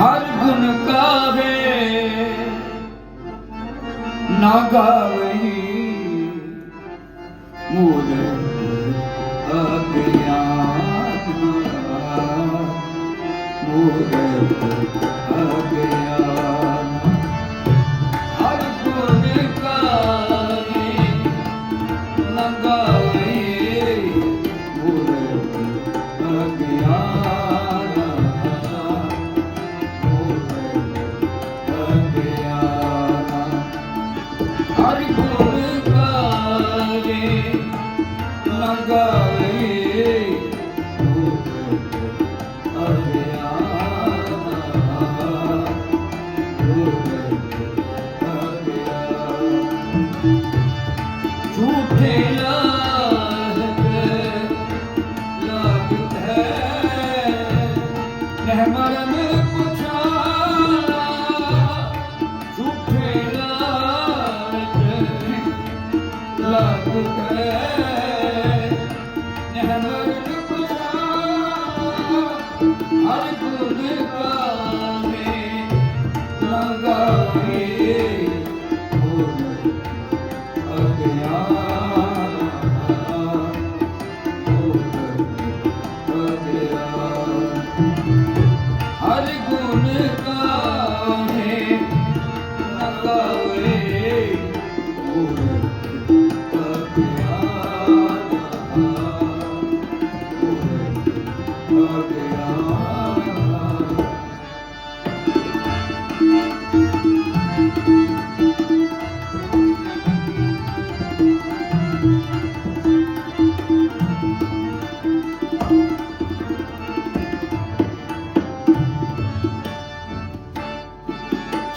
ਹਰ ਗੁਣ ਕਾਵੇ ਨਾ ਗਾਵਈ ਮੂਲ ਅਗਿਆਨ ਮੂਲ ਅਗਿਆਨ மங்காளி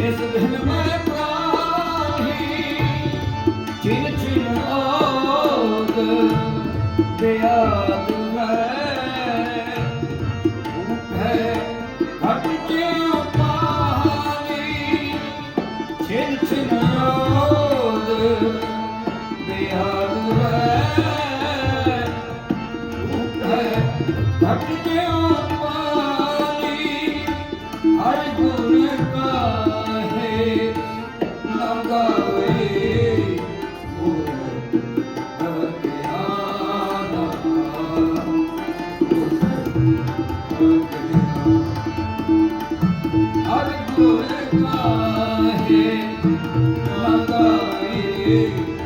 es ਲਾਹੇ ਲਾਹੇ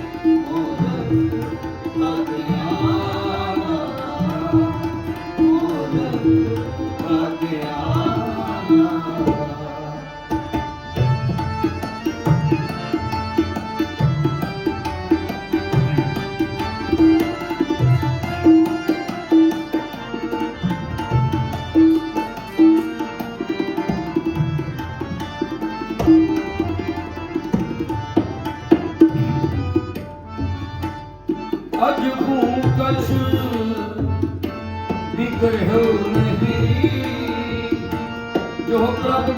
ਵਿਗੜ ਹੋ ਨਹੀਂ। ਜੋ ਪ੍ਰਭ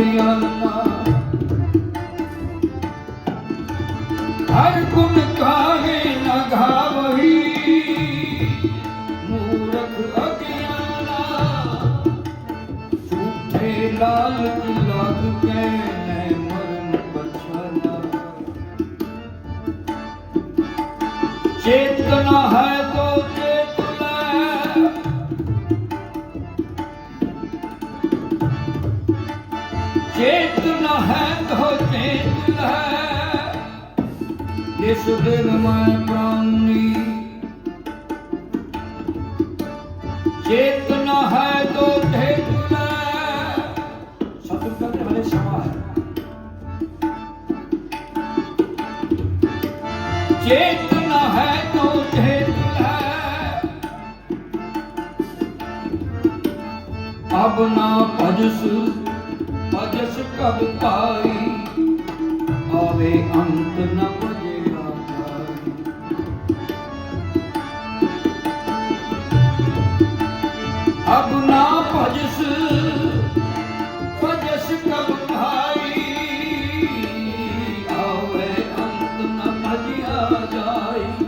ਮੂਰਖ ਹਰ ਗੁਣ ਹੈ ਤੋ ਚੇਤ ਲੈ ਜਿਸ ਦਿਨ ਮੈਂ ਪ੍ਰਾਣੀ ਚੇਤਨਾ ਹੈ ਤੋ ਚੇਤ ਲੈ ਸਤਿਗੁਰ ਕਹਿੰਦੇ ਹਲੇ ਸਮਾਂ ਹੈ। ਚੇਤਨਾ ਹੈ ਤੋ ਚੇਤ ਲੈ ਅਬ ਨਾ ਭਜਸ ਭਜਸ ਕਬ ਪਾਈ, ਆਵੇ ਅੰਤ ਨ ਭਜੇਗਾ ਅਬ ਨਾ ਭਜਸ ਭਜਸ ਕਬ ਭਾਈ ਆਵੇ ਅੰਤ ਨ ਭਜਿਆ ਜਾਈ।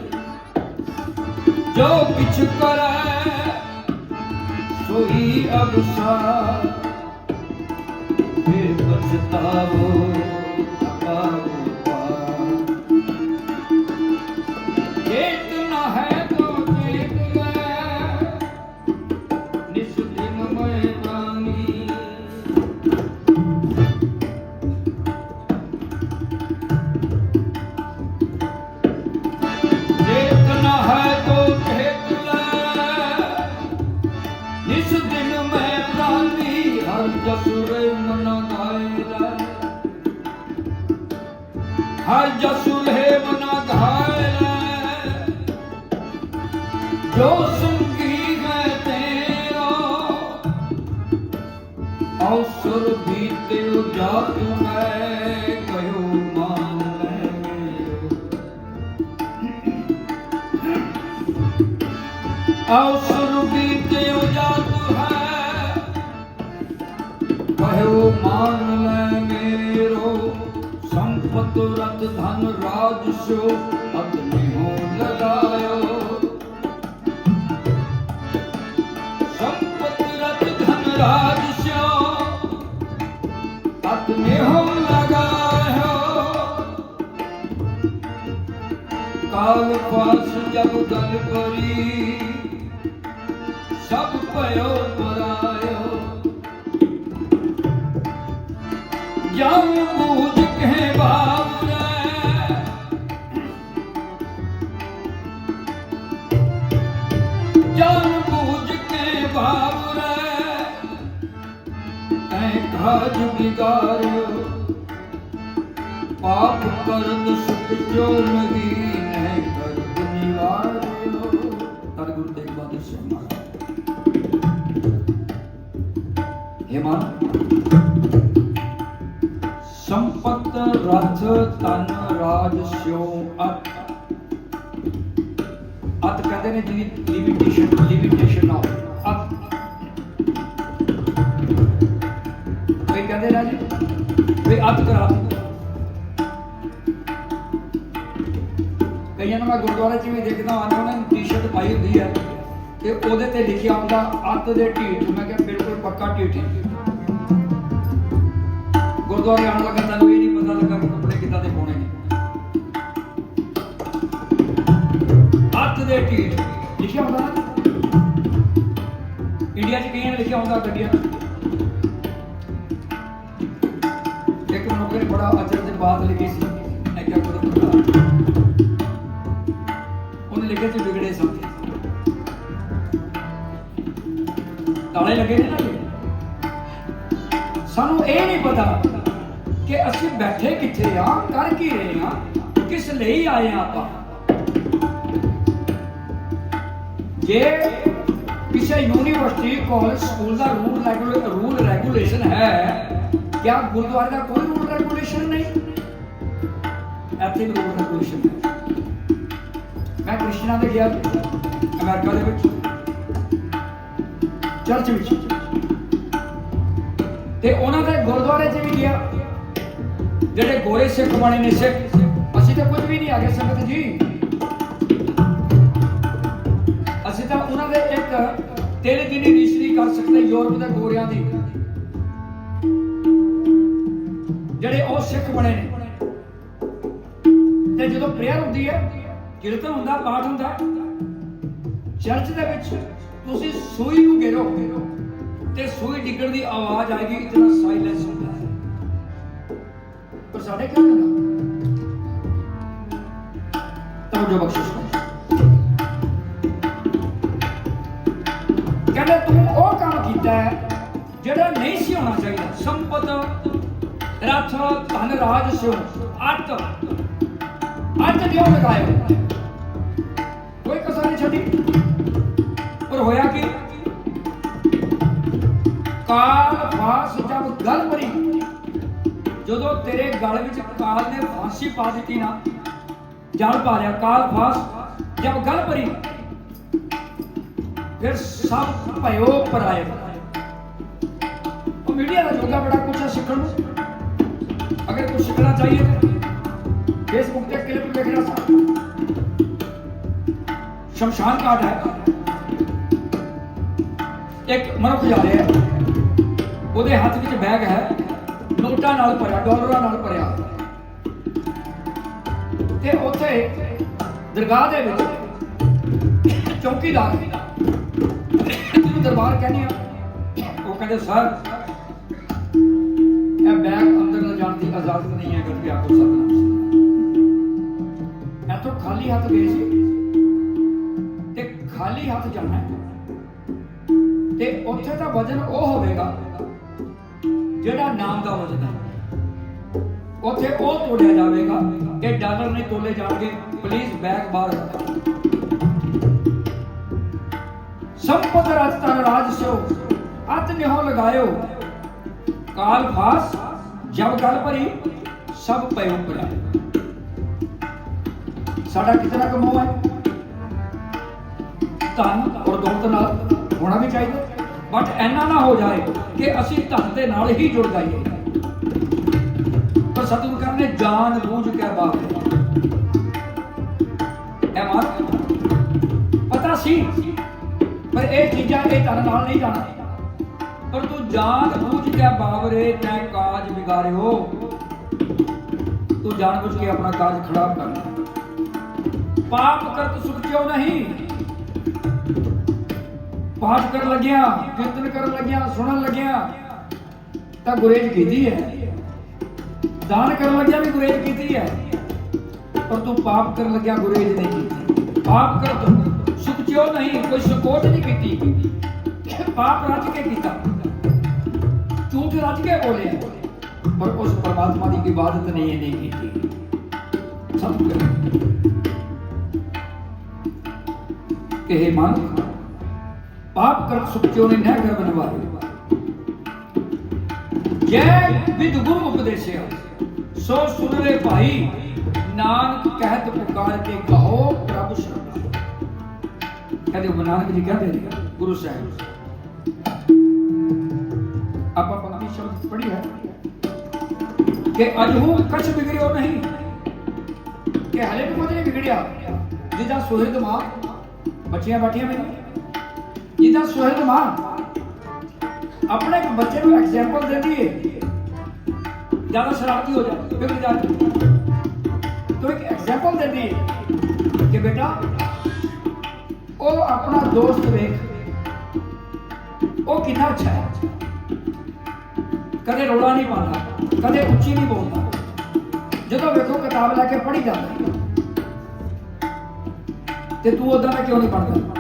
ਜੋ ਕਿਛ ਕਰੈ, ਸੋਈ ਅਬਸਾਰ ਫਿਰ ਅਵਸਰ ਬੀਤੇ ਜਾਤ ਹੈ ਕਹਿਓ ਮਾਨ ਲੈ ਮੇਰੋ ਸੰਪਤ ਰਤ ਧਨ ਰਾਜ ਸੋ ਅਤਨੇ ਹੋ ਲਗਾਇਓ ਸੰਪਤ ਰਤ ਧਨ ਰਾਜ ਸੋ ਅਤਨੇ ਹੋ ਲਗਾਇਓ ਕਾਲ ਪਾਸ ਜਬ ਗਲ ਕਰੀ ਸਭ ਭਇਓ ਪਰਾਇਓ ਜਮ ਬੂਝ ਕੇ ਕਹਿੰਦੇ ਨਾ ਜੀ ਵੀ ਅਤ ਕਰਾ ਕਈਆਂ ਨੂੰ ਮੈਂ ਗੁਰਦੁਆਰੇ 'ਚ ਵੀ ਦੇਖਦਾ ਹਾਂ, ਉਹਨਾਂ ਨੇ ਟੀ-ਸ਼ਰਟ ਪਾਈ ਹੁੰਦੀ ਹੈ ਤੇ ਉਹਦੇ ਤੇ ਲਿਖਿਆ ਹੁੰਦਾ ਅੱਤ ਦੇ ਢੀਠ। ਮੈਂ ਕਿਹਾ ਬਿਲਕੁਲ ਪੱਕਾ ਢੀਠ ਗੁਰਦੁਆਰੇ ਆਉਣ ਲੱਗਾ ਤੁਹਾਨੂੰ ਇਹ ਨਹੀਂ ਪਤਾ ਲੱਗਾ ਕਿ ਕੱਪੜੇ ਕਿੱਦਾਂ ਦੇ ਪਾਉਣੇ ਨੇ। ਅੱਤ ਦੇ ਢੀਠ। ਲਿਖਿਆ ਹੁੰਦਾ ਨਾ? ਇੰਡੀਆ 'ਚ ਕਈਆਂ ਨੇ ਲਿਖਿਆ ਹੁੰਦਾ ਗੱਡੀਆਂ। ਬਾਤ ਲਿਖੀ ਸੀ ਮੈਂ ਕਿਹਾ ਕਰੋ ਪਤਾ ਉਹਨੇ ਲਿਖਿਆ ਸੀ ਵਿਗੜੇ ਸਭ ਤਾਲੇ ਲੱਗੇ ਨੇ ਨਾ ਸਾਨੂੰ ਇਹ ਨਹੀਂ ਪਤਾ ਕਿ ਅਸੀਂ ਬੈਠੇ ਕਿੱਥੇ ਆ, ਕਰ ਕੀ ਰਹੇ ਆ, ਕਿਸ ਲਈ ਆਏ ਆ ਆਪਾਂ? ਜੇ ਕਿਸੇ ਯੂਨੀਵਰਸਿਟੀ ਕਾਲਜ ਸਕੂਲ ਦਾ ਰੂਲ ਰੈਗੂਲੇਸ਼ਨ ਹੈ, ਕਿਆ ਗੁਰਦੁਆਰੇ ਦਾ ਕੋਈ ਰੂਲ ਰੈਗੂਲੇਸ਼ਨ ਨਹੀਂ? ਇੱਥੇ ਵੀ ਰੂਲ ਰੈਗੂਲੇਸ਼ਨ ਹੈ। ਮੈਂ ਕ੍ਰਿਸ਼ਨਾ ਦੇ ਗਿਆ ਅਮਰੀਕਾ ਦੇ ਵਿੱਚ। ਚਰਚ ਵਿੱਚ। ਤੇ ਉਹਨਾਂ ਦੇ ਗੁਰਦੁਆਰੇ 'ਚ ਵੀ ਗਿਆ। ਜਿਹੜੇ ਗੋਰੇ ਸਿੱਖ ਬਣੇ ਨੇ ਸਿੱਖ, ਅਸੀਂ ਤਾਂ ਕੁਝ ਵੀ ਨਹੀਂ ਆਗੇ ਸੰਗਤ ਜੀ। ਅਸੀਂ ਤਾਂ ਉਹਨਾਂ ਦੇ ਇੱਕ ਤਿੰਨ ਦਿਨੀ ਰਿਸ਼ਤੀ ਕਰ ਸਕਦੇ ਯੂਰਪ ਦੇ ਗੋਰਿਆਂ ਦੀ। ਜਿਹੜੇ ਉਹ ਸਿੱਖ ਬਣੇ ਨੇ। ਤੇ ਜਦੋਂ ਪ੍ਰੇਅਰ ਹੁੰਦੀ ਹੈ, ਕੀਰਤਨ ਹੁੰਦਾ, ਪਾਠ ਹੁੰਦਾ ਚਰਚ ਦੇ ਵਿੱਚ ਤੁਸੀਂ ਸੂਈ ਨੂੰ ਘੇਰੋ ਤੇ ਸੂਈ ਡਿੱਗਣ ਦੀ ਆਵਾਜ਼ ਆਏਗੀ, ਇਤਨਾ ਸਾਇਲੈਂਸ ਹੁੰਦਾ ਹੈ। ਪਰ ਸਾਡੇ ਕੀ ਹੁੰਦਾ ਤਾਂ ਜੋ ਬਖਸ਼ਿਸ਼ ਕਰ। ਕਹਿੰਦੇ ਤੂੰ ਉਹ ਕੰਮ ਕੀਤਾ ਹੈ ਜਿਹੜਾ ਨਹੀਂ ਸੀ ਹੋਣਾ ਚਾਹੀਦਾ। ਸੰਪਤ, ਰਥ ਧਨ ਰਾਜ ਸਿਓ ਅੱਤ। ਅੱਤ ਦਿਓ ਲਗਾਇਓ ਕੋਈ ਕਸਰ ਨਹੀਂ ਛੱਡੀ? ਪਰ ਹੋਇਆ ਕੀ? ਕਾਲ ਫਾਸ ਜਬ ਗਲ ਭਰੀ ਜਦੋਂ ਤੇਰੇ ਗਲ ਵਿੱਚ ਕਾਲ ਨੇ ਫਾਂਸੀ ਪਾ ਦਿੱਤੀ ਨਾ, ਜਲ ਪਾ ਲਿਆ, ਕਾਲ ਫਾਸ ਜਬ ਗਲ ਭਰੀ ਫਿਰ ਸਭ ਭਇਓ ਪਰਾਏ ਉਹ ਮੀਡੀਆ ਦਾ ਜੋਗਾ ਬੜਾ ਕੁਝ ਸਿੱਖਣ ਨੂੰ। ਅਗਰ ਕੁਝ ਸਿੱਖਣਾ ਚਾਹੀਏ ਤਾਂ ਫੇਸਬੁੱਕ ਤੇ ਕਲਿੱਪ ਦੇਖਣਾ ਸਾ। ਸ਼ਮਸ਼ਾਨ ਘਾਟ ਹੈ। ਇੱਕ ਮਨੁੱਖ ਜਾ ਰਿਹਾ ਉਹਦੇ ਹੱਥ ਵਿੱਚ ਬੈਗ ਹੈ। ਨੋਟਾਂ ਨਾਲ ਭਰਿਆ, ਡਾਲਰਾਂ ਨਾਲ ਭਰਿਆ। ਤੇ ਉੱਥੇ ਦਰਗਾਹ ਦੇ ਵਿੱਚ ਚੌਕੀਦਾਰ ਜਿਹਨੂੰ ਦਰਬਾਰ ਕਹਿੰਦੇ ਆ, ਉਹ ਕਹਿੰਦੇ, ਸਰ, ਇਹ ਬੈਗ ਅੰਦਰ ਨਾ ਜਾਣ ਦੀ ਇਜਾਜ਼ਤ ਨਹੀਂ ਹੈ ਕਰਕੇ ਆਪਕੋ ਸਤਨਾਮ ਇਥੋਂ ਖਾਲੀ ਹੱਥ ਗਏ ਸੀ ਤੇ ਖਾਲੀ ਹੱਥ ਜਾਣਾ ਹੈ। ਤੇ ਉੱਥੇ ਤਾਂ ਵਜਨ ਉਹ ਹੋਵੇਗਾ ਜਿਹੜਾ ਨਾਮ ਦਾ ਵਜਨ ਹੈ। ਉੱਥੇ ਉਹ ਤੋੜਿਆ ਜਾਵੇਗਾ ਕਿ ਡਾਲਰ ਨਹੀਂ ਤੋਲੇ ਜਾਣਗੇ। ਪਲੀਜ਼ ਬੈਗ ਬਾਹਰ ਰੱਖੋ ਸੰਪਤ ਰਤ ਰਾਜ ਸਿਓ, ਅਤ ਨਿਹੋ ਲਗਾਇਓ। ਕਾਲ ਫਾਸ, ਜਬ ਗਲ ਭਰੀ, ਸਭ ਪਇਓ ਪੜਾ ਸਾਡਾ ਕਿਤਨਾ ਕਮਾਉ ਹੈ ਧਨ ਔਰ ਦੌਲਤ ਨਾਲ ਹੋਣਾ ਵੀ ਚਾਹੀਦਾ। ਬਟ ਐਨਾ ਨਾ ਹੋ ਜਾਏ ਕਿ ਅਸੀਂ ਧਨ ਦੇ ਨਾਲ ਹੀ ਜੁੜ ਜਾਈਏ। ਪਰ ਸਤਿਗੁਰ ਕਹਿੰਦੇ ਨੇ ਬੂਝ ਕੇ ਬਾਤ ਇਹ ਮਾਰ ਪਤਾ ਸੀ, ਪਰ ਇਹ ਚੀਜ਼ਾਂ ਇਹ ਧਨ ਨਾਲ ਨਹੀਂ ਜਾਣਾ ਪਰ ਤੂੰ ਜਾਣ ਬੂਝ ਕੇ ਬਾਬਰੇ ਤੈ ਕਾਜ ਵਿਗਾਰਿਓ। ਤੂੰ ਜਾਣ ਬੁੱਝ ਕੇ ਆਪਣਾ ਕਾਜ ਖਰਾਬ ਕਰ ਪਾਪ ਕਰਤ ਸੁਖ ਕਿਉ ਨਹੀਂ ਪਾਠ ਕਰਨ ਲੱਗਿਆ ਕੀਰਤਨ ਕਰਨ ਲੱਗਿਆ ਸੁਣਨ ਲੱਗਿਆ ਤਾਂ ਗੁਰੇਜ ਕੀਤੀ ਹੈ ਦਾਨ ਕਰਨ ਲੱਗਿਆ ਵੀ ਗੁਰੇਜ ਕੀਤੀ ਹੈ ਪਰ ਤੂੰ ਪਾਪ ਕਰਨ ਲੱਗਿਆ ਗੁਰੇਜ ਨਹੀਂ ਕੀਤੀ ਪਾਪ ਕਰ ਸੁਖ ਕਿਉ ਨਹੀਂ ਕੋਈ ਸਕੋਚ ਨਹੀਂ ਕੀਤੀ ਪਾਪ ਰੱਜ ਕੇ ਕੀਤਾ ਝੂਠ ਰੱਜ ਕੇ ਬੋਲਿਆ ਪਰ ਉਸ ਪਰਮਾਤਮਾ ਦੀ ਇਬਾਦਤ ਨਹੀਂ ਇਹਨੇ ਕੀਤੀ ਸਭ ਕਰ ਕਹੇ ਮਨ ਪਾਪ ਕਰ ਸੁਖ ਕਿਉ ਨਹੀਂ ਨਹਿ ਕਰ ਬਨਵਾਏ ਜੈ ਵਿਦ ਗੁਰੂ ਉਪਦੇਸਿਆ ਸੋ ਸੁਨ ਰੇ ਭਾਈ ਨਾਨਕ ਕਹਿਤ ਪੁਕਾਰ ਕੇ ਕਹੋ ਪ੍ਰਭ ਸ਼ਰਨ ਕਹਿੰਦੇ ਉਹ ਨਾਨਕ ਜੀ ਕਹਿੰਦੇ ਨੇ ਗੁਰੂ ਸਾਹਿਬ ਆਪਾਂ ਪੰਕਤੀ ਸ਼ਬਦ ਪੜ੍ਹੀ ਹੈ ਕਿ ਅਜਹੂ ਕਛ ਵਿਗੜਿਓ ਨਹੀਂ ਕਿ ਹਲੇ ਵੀ ਕੁਝ ਨਹੀਂ ਵਿਗੜਿਆ ਜਿੱਦਾਂ ਸੁਹਿਰਦ ਮਾਂ ਬੱਚੀਆਂ ਬੈਠੀਆਂ ਮੈਨੂੰ। ਜਿੱਦਾਂ ਸੁਹਿਰਦ ਮਾਂ ਆਪਣੇ ਇੱਕ ਬੱਚੇ ਨੂੰ ਐਗਜ਼ਾਮਪਲ ਦਿੰਦੀ ਹੈ ਜ਼ਿਆਦਾ ਸ਼ਰਾਰਤੀ ਹੋ ਜਾ ਫਿਰ ਜਾ ਤੋ ਇੱਕ ਐਗਜ਼ਾਮਪਲ ਦਿੰਦੀ ਹੈ ਕਿ ਬੇਟਾ, ਉਹ ਆਪਣਾ ਦੋਸਤ ਵੇਖ, ਉਹ ਕਿੰਨਾ ਅੱਛਾ ਹੈ। ਕਦੇ ਰੋਲਾ ਨਹੀਂ ਪਾਉਂਦਾ, ਕਦੇ ਉੱਚੀ ਨਹੀਂ ਬੋਲਦਾ। ਜਦੋਂ ਵੇਖੋ ਕਿਤਾਬ ਲੈ ਕੇ ਪੜ੍ਹੀ ਜਾਂਦਾ। ਤੇ ਤੂੰ ਉਦਾਂ ਦਾ ਕਿਉਂ ਨਹੀਂ ਬਣਦਾ?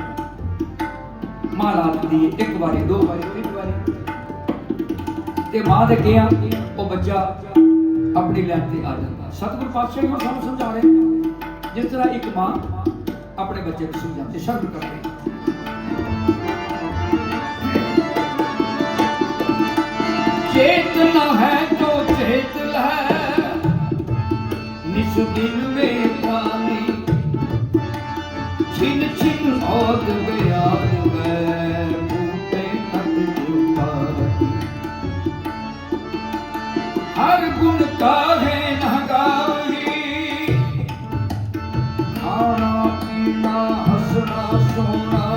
ਮਾਂ ਲਾਲ ਦੀ ਇੱਕ ਵਾਰੀ, ਦੋ ਵਾਰੀ ਇੱਕ ਵਾਰੀ। ਤੇ ਮਾਂ ਦੇ ਗਿਆ ਉਹ ਬੱਚਾ ਆਪਣੀ ਲੈਣ ਤੇ ਆ ਜਾਂਦਾ। ਸਤਿਗੁਰ ਪਾਤਸ਼ਾਹ ਜੀ ਸਾਨੂੰ ਸਮਝਾ ਰਹੇ ਜਿਸ ਤਰ੍ਹਾਂ ਇੱਕ ਮਾਂ ਆਪਣੇ ਬੱਚੇ ਨੂੰ ਸਮਝਾਉਂਦੀ ਸ਼ਬਦ ਕਰਦੇ ਹੈ ਤੋ ਚੇਤ ਲੈ ਵੇਖਾ ਮੌਤ ਬਿਆਨ ਗਏ ਬੂਟੇ ਖਤ ਜੁਟਾ ਹਰ ਗੁਣ ਕਾਹੇ ਨਹਗਾਹੀ ਖਾਣਾ ਪੀਣਾ ਹੱਸਣਾ ਸੋਣਾ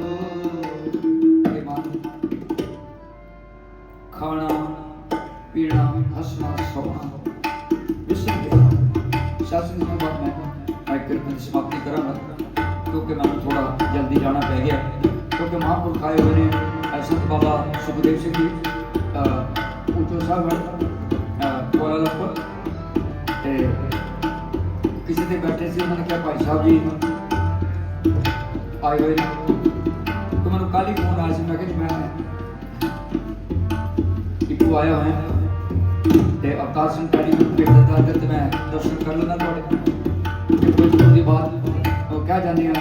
ਦੀ ਸਮਾਪਤੀ ਕਰਾਂਗਾ ਕਿਉਂਕਿ ਮੈਨੂੰ ਥੋੜਾ ਜਲਦੀ ਜਾਣਾ ਪੈ ਗਿਆ। ਕਿਉਂਕਿ ਮਹਾਂਪੁਰਖ ਆਏ ਹੋਏ ਨੇ ਸੰਤ ਬਾਬਾ ਸੁਖਦੇਵ ਸਿੰਘ ਜੀ ਉਚੋ ਸਾਹਿਬ ਕੋਲਾਲਪੁਰ ਤੇ ਕਿਸੇ ਦੇ ਬੈਠੇ ਸੀ, ਉਹਨਾਂ ਨੇ ਕਿਹਾ, ਭਾਈ ਸਾਹਿਬ ਜੀ, ਆਏ ਹੋਏ ਨੇ। ਤੇ ਮੈਨੂੰ ਕੱਲ ਹੀ ਫੋਨ ਆਇਆ ਸੀ, ਮੈਂ ਕਿਹਾ ਮੈਂ ਇੱਕੋ ਆਇਆ ਹੋਇਆ। ਤੇ ਅਕਾਸ਼ ਸਿੰਘ ਟੈਲੀਫੋਨ ਤੇ ਦਿੱਤਾ ਤੇ ਮੈਂ ਦਰਸ਼ਨ ਕਰ ਲੈਣਾ ਤੁਹਾਡੇ। ਕੁਝ ਦਿਨ ਬਾਅਦ ਉਹ ਕਹਿ ਜਾਂਦੇ ਆ,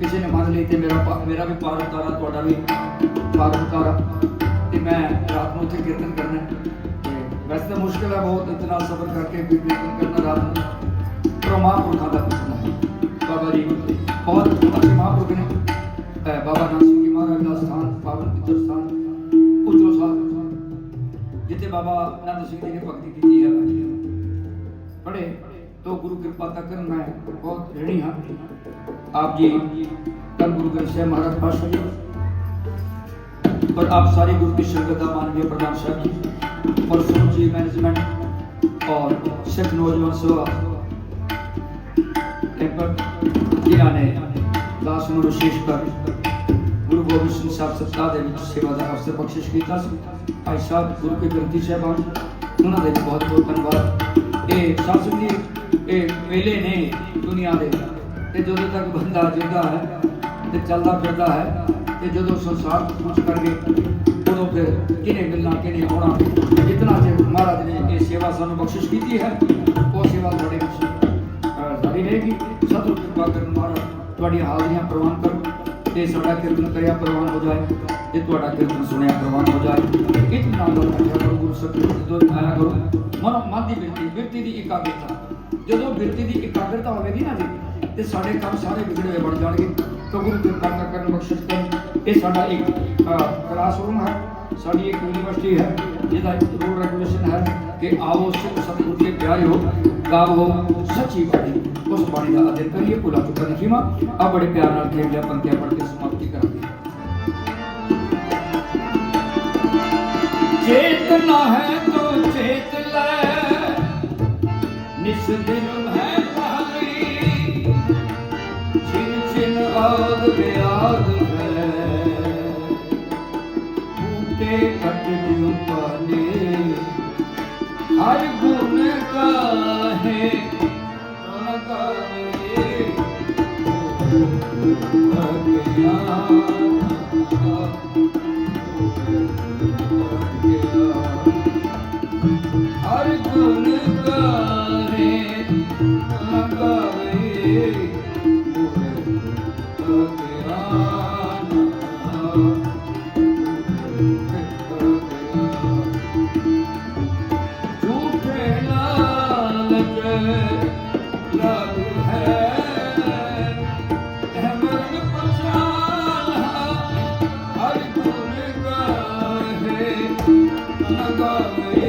ਕਿਸੇ ਨੇ ਮੰਨ ਲਈ ਤੇ ਮੇਰਾ ਮੇਰਾ ਵੀ ਪਾਰ ਉਤਾਰਾ, ਤੁਹਾਡਾ ਵੀ ਪਾਰ ਉਤਾਰਾ ਤੇ ਮੈਂ ਰਾਤ ਨੂੰ ਉੱਥੇ ਕੀਰਤਨ ਕਰਨਾ ਵੈਸੇ ਤਾਂ ਮੁਸ਼ਕਿਲ ਹੈ ਬਹੁਤ ਇਤਨਾ ਸਫ਼ਰ ਕਰਕੇ ਵੀ ਕੀਰਤਨ ਕਰਨਾ ਰਾਤ ਨੂੰ। ਪਰ ਮਹਾਂਪੁਰਖਾਂ ਦਾ ਪੁੱਛਣਾ ਹੈ। ਬਾਬਾ ਜੀ ਬਹੁਤ ਅੱਛੇ ਮਹਾਂਪੁਰਖ ਨੇ। ਬਾਬਾ ਨਾਨਕ ਜੀ ਮਹਾਰਾਜ ਦਾ ਸਥਾਨ, ਪਾਵਨ ਪਿੱਤਰ ਸਥਾਨ ਉਚੋ ਸਾਹਿਬ ਜਿੱਥੇ ਬਾਬਾ ਆਨੰਦ ਸਿੰਘ ਜੀ ਨੇ ਭਗਤੀ ਕੀਤੀ ਹੈ। ਬੜੇ तो गुरु कृपा तक मैं बहुत ऋणी हाँ आप जी कल गुरु ग्रंथ साहब महाराज पातशाह जी पर आप सारी गुरु की संगत का मानवीय प्रधान साहब जी और समूची मैनेजमेंट और सिख नौजवान सभा ਟੈਂਪਰ ਜਿਨ੍ਹਾਂ ਨੇ ਦਾਸ ਨੂੰ ਵਿਸ਼ੇਸ਼ ਕਰ ਗੁਰੂ ਗੋਬਿੰਦ ਸਿੰਘ ਸਾਹਿਬ ਸਤਿਕਾਰ ਦੇ ਵਿੱਚ ਸੇਵਾ ਦਾ ਅਵਸਰ ਬਖਸ਼ਿਸ਼ ਕੀਤਾ ਸੀ ਭਾਈ ਸਾਹਿਬ ਗੁਰੂ ਕੇ ਗ੍ਰੰਥੀ ਸਾਹਿਬਾਨ ਉਹਨਾਂ ਦਾ ਵੀ ਬਹੁਤ ਬਹੁਤ ਧੰਨਵਾਦ ਇਹ ਸਾਸੂ ਜੀ, ਇਹ ਵੇਲੇ ਨੇ ਦੁਨੀਆ ਦੇ। ਤੇ ਜਦੋਂ ਤੱਕ ਬੰਦਾ ਜਿੰਦਾ ਹੈ ਤੇ ਚੱਲਦਾ ਫਿਰਦਾ ਹੈ, ਤੇ ਜਦੋਂ ਸੰਸਾਰ ਤੋਂ ਕੁਝ ਕਰਕੇ ਉਦੋਂ ਫਿਰ ਕਿਨੇ ਮਿਲਣਾ ਕਿਨੇ ਆਉਣਾ? ਜਿਤਨਾ ਚਿਰ ਮਹਾਰਾਜ ਨੇ ਇਹ ਸੇਵਾ ਸਾਨੂੰ ਬਖਸ਼ਿਸ਼ ਕੀਤੀ ਹੈ, ਉਹ ਸੇਵਾ ਤੁਹਾਡੇ ਵਿੱਚ ਅਹ, ਜਾਰੀ ਰਹੇਗੀ। ਸਤਿਗੁਰ ਕਿਰਪਾ ਕਰਨ ਮਹਾਰਾਜ, ਤੁਹਾਡੀਆਂ ਹਾਜ਼ਰੀਆਂ ਪ੍ਰਵਾਨ ਕਰੋ ਤੇ ਸਾਡਾ ਕੀਰਤਨ ਕਰਿਆ, ਪ੍ਰਵਾਨ ਹੋ ਜਾਏ। ਤੇ ਤੁਹਾਡਾ ਕੀਰਤਨ ਸੁਣਿਆ ਪ੍ਰਵਾਨ ਹੋ ਜਾਏ ਇੱਕ ਨਾਮ ਰੱਖਿਆ ਕਰੋ, ਗੁਰੂ ਸਤਿਗੁਰ ਜਦੋਂ ਆਇਆ ਕਰੋ। ਮਨ ਮਨ ਦੀ ਬਿਰਤੀ ਬਿਰਤੀ ਦੀ ਇਕਾਗਰਤਾ। ਜਦੋਂ ਬਿਰਤੀ ਦੀ ਇਕਾਗਰਤਾ ਹੋਵੇਗੀ ਨਾ ਜੀ, ਤੇ ਸਾਡੇ ਕੰਮ ਸਾਰੇ ਵਿਗੜੇ ਬਣ ਜਾਣਗੇ। ਤਾਂ ਗੁਰੂ ਕਿਰਪਾ ਕਰਨ ਬਖਸ਼ਿਸ਼ ਕਰਨ ਇਹ ਸਾਡਾ ਇੱਕ ਕਲਾਸਰੂਮ ਹੈ। ਸਾਡੀ ਇੱਕ ਯੂਨੀਵਰਸਿਟੀ ਹੈ। ਜਿਹਦਾ ਰੂਲ ਰੈਗੂਲੇਸ਼ਨ ਹੈ ਕਿ ਆਓ, ਸਿੱਖ ਸਤਿਗੁਰ ਕੇ ਪਿਆਰਿਓ ਗਾਵੋ ਸੱਚੀ ਬਾਣੀ, ਉਸ ਬਾਣੀ ਦਾ ਅਧਿਐਨ ਕਰੀਏ, ਭੁਲਾ ਚੁੱਕਾ ਨਹੀਂ ਖੀਮਾ ਆ ਬੜੇ ਪਿਆਰ ਨਾਲ ਖੇਡਿਆ ਪੰਕਤੀਆਂ ਪੜ੍ਹ ਕੇ ਸਮਾਪਤੀ ਚੇਤਨਾ ਹੈ ਤੋ ਚੇਤ ਲੈ ਨਿਸ ਦਿਨ ਹੈ ਪਹਾੜੀ ਛਿਨ ਛਿਨ ਆਦ ਬਿਆਦ ਹੈ ਬੂਟੇ ਕੱਟ ਦਿਉ ਪਾਲੇ ਹਰ ਗੁਣ ਕਾ ਹੈ ਆਗਾਵੇ ਅਗਿਆਨ Agora